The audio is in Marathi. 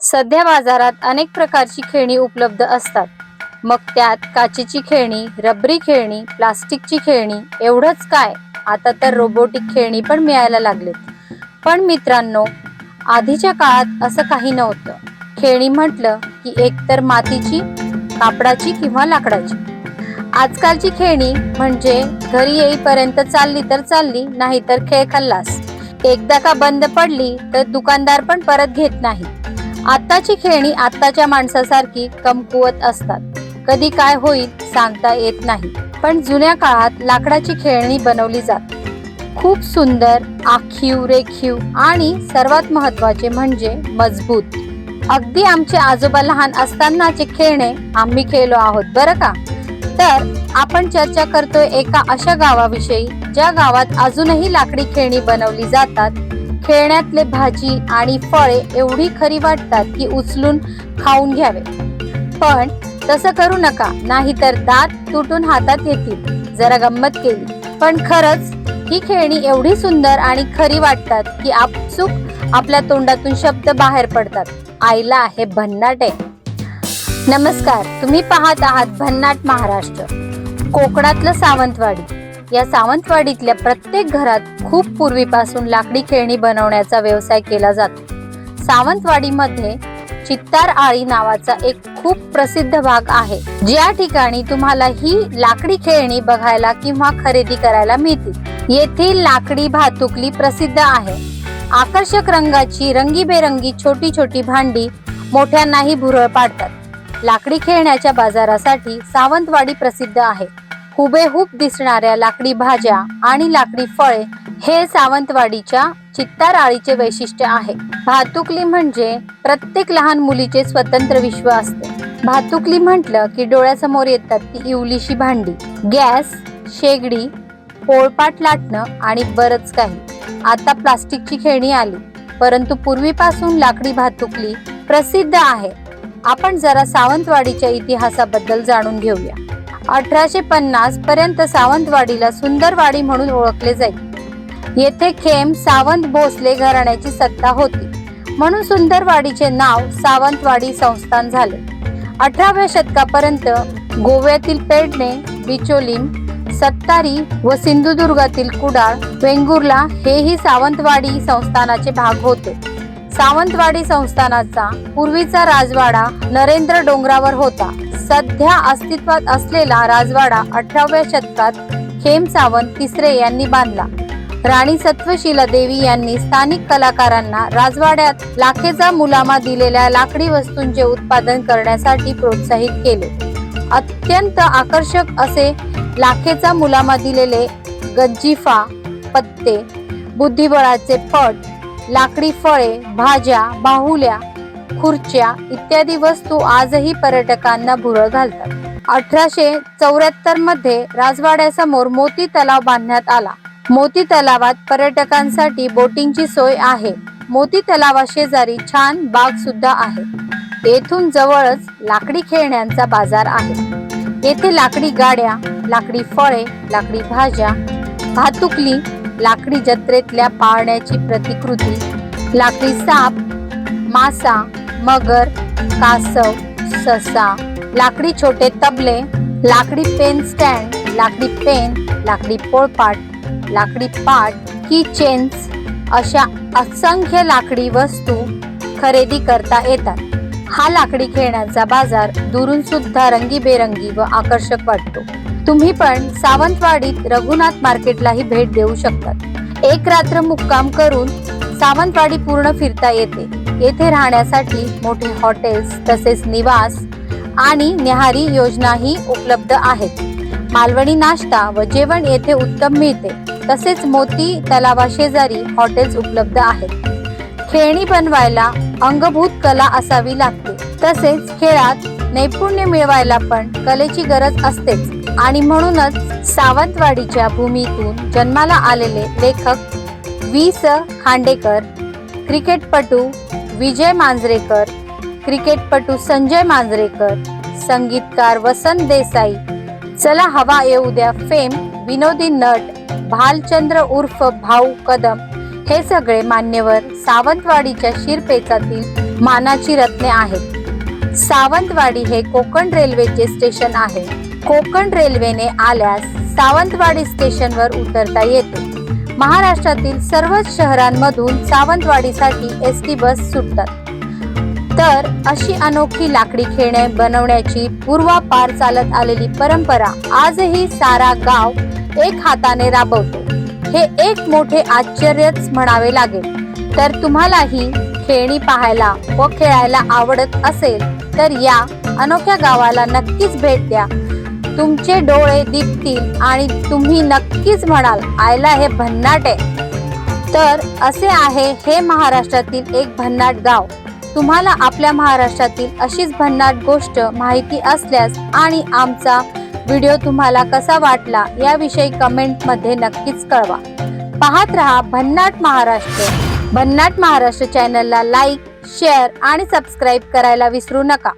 सध्या बाजारात अनेक प्रकारची खेळणी उपलब्ध असतात. मग त्यात काचेची खेळणी रबरी खेळणी प्लास्टिकची खेळणी एवढंच काय? आता तर रोबोटिक खेळणी पण मिळायला लागलेत. पण मित्रांनो आधीच्या काळात असं काही नव्हतं. खेळणी म्हटलं की एकतर मातीची कापडाची किंवा लाकडाची. आजकालची खेळणी म्हणजे घरी येईपर्यंत चालली तर चालली नाहीतर खेळ खाल्लास. एकदा का बंद पडली तर दुकानदार पण परत घेत नाही. आत्ताची खेळणी आत्ताच्या माणसासारखी कमकुवत असतात. कधी काय होईल सांगता येत नाही. पण जुन्या काळात लाकडाची खेळणी बनवली जात. खूप सुंदर आखीव रेखीव आणि सर्वात महत्त्वाचे म्हणजे मजबूत. अगदी आमचे आजोबा लहान असतानाचे खेळणे आम्ही खेळलो आहोत बरं का? तर आपण चर्चा करतोय एका अशा गावाविषयी ज्या गावात अजूनही लाकडी खेळणी बनवली जातात खेळण्यातले भाजी आणि फळे एवढी खरी वाटतात की उचलून खाऊन घ्यावे. पण तसं करू नका नाहीतर दात तुटून हातात येतील. जरा गंमत केली. पण खरंच ही खेळणी एवढी सुंदर आणि खरी वाटतात की आपसुक आपल्या तोंडातून शब्द बाहेर पडतात. आईला आहे भन्नाट आहे. नमस्कार तुम्ही पाहत आहात भन्नाट महाराष्ट्र. कोकणातलं सावंतवाडी. या सावंतवाडीतल्या प्रत्येक घरात खूप पूर्वीपासून लाकडी खेळणी बनवण्याचा व्यवसाय केला जातो. सावंतवाडीमध्ये चित्तार आळी नावाचा एक खूप प्रसिद्ध भाग आहे. ज्या ठिकाणी तुम्हाला ही लाकडी खेळणी बघायला किंवा खरेदी करायला मिळतील. येथील लाकडी भातुकली प्रसिद्ध आहे. आकर्षक रंगाची रंगीबेरंगी छोटी छोटी भांडी मोठ्यांनाही भुरळ पाडतात. लाकडी खेळण्याच्या बाजारासाठी सावंतवाडी प्रसिद्ध आहे. हुबेहूब दिसणाऱ्या लाकडी भाज्या आणि लाकडी फळे हे सावंतवाडीच्या चित्तार आळीचे वैशिष्ट्य आहे. भातुकली म्हणजे प्रत्येक लहान मुलीचे स्वतंत्र विश्व असते. भातुकली म्हटलं की डोळ्यासमोर येतात ती इवलीशी भांडी. गॅस शेगडी पोळपाट लाटणं आणि बरंच काही. आता प्लास्टिकची खेळणी आली. परंतु पूर्वीपासून लाकडी भातुकली प्रसिद्ध आहे. आपण जरा सावंतवाडीच्या इतिहासाबद्दल जाणून घेऊया. अठराशे पन्नास पर्यंत सावंतवाडीला सुंदरवाडी म्हणून ओळखले जाईल येथे खेम सावंत भोसले घराण्याची सत्ता होती. म्हणून सुंदरवाडीचे नाव सावंतवाडी संस्थान झाले. अठराव्या शतकापर्यंत गोव्यातील पेडणे बिचोलीम सत्तारी व सिंधुदुर्गातील कुडाळ वेंगुर्ला हेही सावंतवाडी संस्थानाचे भाग होते. सावंतवाडी संस्थानाचा पूर्वीचा राजवाडा नरेंद्र डोंगरावर होता. सध्या अस्तित्वात असलेला राजवाडा अठराव्या शतकात खेम सावंत तिसरे यांनी बांधला. राणी सत्वशीला देवी यांनी स्थानिक कलाकारांना राजवाड्यात लाखेचा मुलामा दिलेल्या लाकडी वस्तूंचे उत्पादन करण्यासाठी प्रोत्साहित केले. अत्यंत आकर्षक असे लाखेचा मुलामा दिलेले गज्जिफा पत्ते बुद्धिबळाचे पट लाकडी फळे भाज्या बाहुल्या खुर्च्या इत्यादी वस्तू आजही पर्यटकांना भुरळ घालतात. अठराशे चौऱ्याहत्तरमध्ये राजवाड्यासमोर मोती तलाव बांधण्यात आला. मोती तलावात पर्यटकांसाठी बोटिंगची सोय आहे. मोती तलावा शेजारी छान बाग सुद्धा आहे. येथून जवळच लाकडी खेळण्यांचा बाजार आहे. येथे लाकडी गाड्या लाकडी फळे लाकडी भाज्या भातुकली लाकडी जत्रेतल्या पाळण्याची प्रतिकृती लाकडी साप मासा मगर कासव ससा लाकडी छोटे तबले लाकडी पेन स्टँड लाकडी पेन लाकडी पोळपाट लाकडी पाट की चेन्स अशा असंख्य लाकडी वस्तू खरेदी करता येतात. हा लाकडी खेळण्याचा बाजार दुरून सुद्धा रंगीबेरंगी व आकर्षक वाटतो. तुम्ही पण सावंतवाडीत रघुनाथ मार्केटलाही भेट देऊ शकतात. एक रात्र मुक्काम करून सावंतवाडी पूर्ण फिरता येते. येथे राहण्यासाठी मोठे हॉटेल्स तसेच निवास आणि न्याहारी योजनाही उपलब्ध आहेत. मालवणी नाश्ता व जेवण येथे उत्तम मिळते. तसेच मोती तलावाशेजारी हॉटेल्स उपलब्ध आहेत. खेळणी बनवायला अंगभूत कला असावी लागते. तसेच खेळात नैपुण्य मिळवायला पण कलेची गरज असतेच. आणि म्हणूनच सावंतवाडीच्या भूमीतून जन्माला आलेले लेखक वी स खांडेकर क्रिकेटपटू विजय मांजरेकर क्रिकेटपटू संजय मांजरेकर संगीतकार वसंत देसाई चला हवा येऊ द्या फेम विनोदी नट भालचंद्र उर्फ भाऊ कदम हे सगळे मान्यवर सावंतवाडीच्या शिरपेचातील मानाची रत्ने आहेत. सावंतवाडी हे कोकण रेल्वेचे स्टेशन आहे. कोकण रेल्वेने आल्यास सावंतवाडी स्टेशनवर उतरता येते. महाराष्ट्रातील सर्वच शहरांमधून सावंतवाडीसाठी एस टी बस सुटतात. तर अशी अनोखी लाकडी खेळणे बनवण्याची पूर्वापार चालत आलेली परंपरा आजही सारा गाव एक हाताने राबवतो. हे एक मोठे आश्चर्यच म्हणावे लागेल. तर तुम्हालाही खेळणी पाहायला व खेळायला आवडत असेल तर या अनोख्या गावाला नक्कीच भेट द्या. तुमचे डोळे दिपतील आणि तुम्ही नक्कीच म्हणाल आयला हे भन्नाट आहे. तर असे आहे हे महाराष्ट्रातील एक भन्नाट गाव. तुम्हाला आपल्या महाराष्ट्रातील अशीच भन्नाट गोष्ट माहिती असल्यास आणि आमचा व्हिडिओ तुम्हाला कसा वाटला याविषयी कमेंटमध्ये नक्कीच कळवा. पाहत रहा भन्नाट महाराष्ट्र. भन्नाट महाराष्ट्र चॅनलला लाईक शेअर आणि सबस्क्राईब करायला विसरू नका.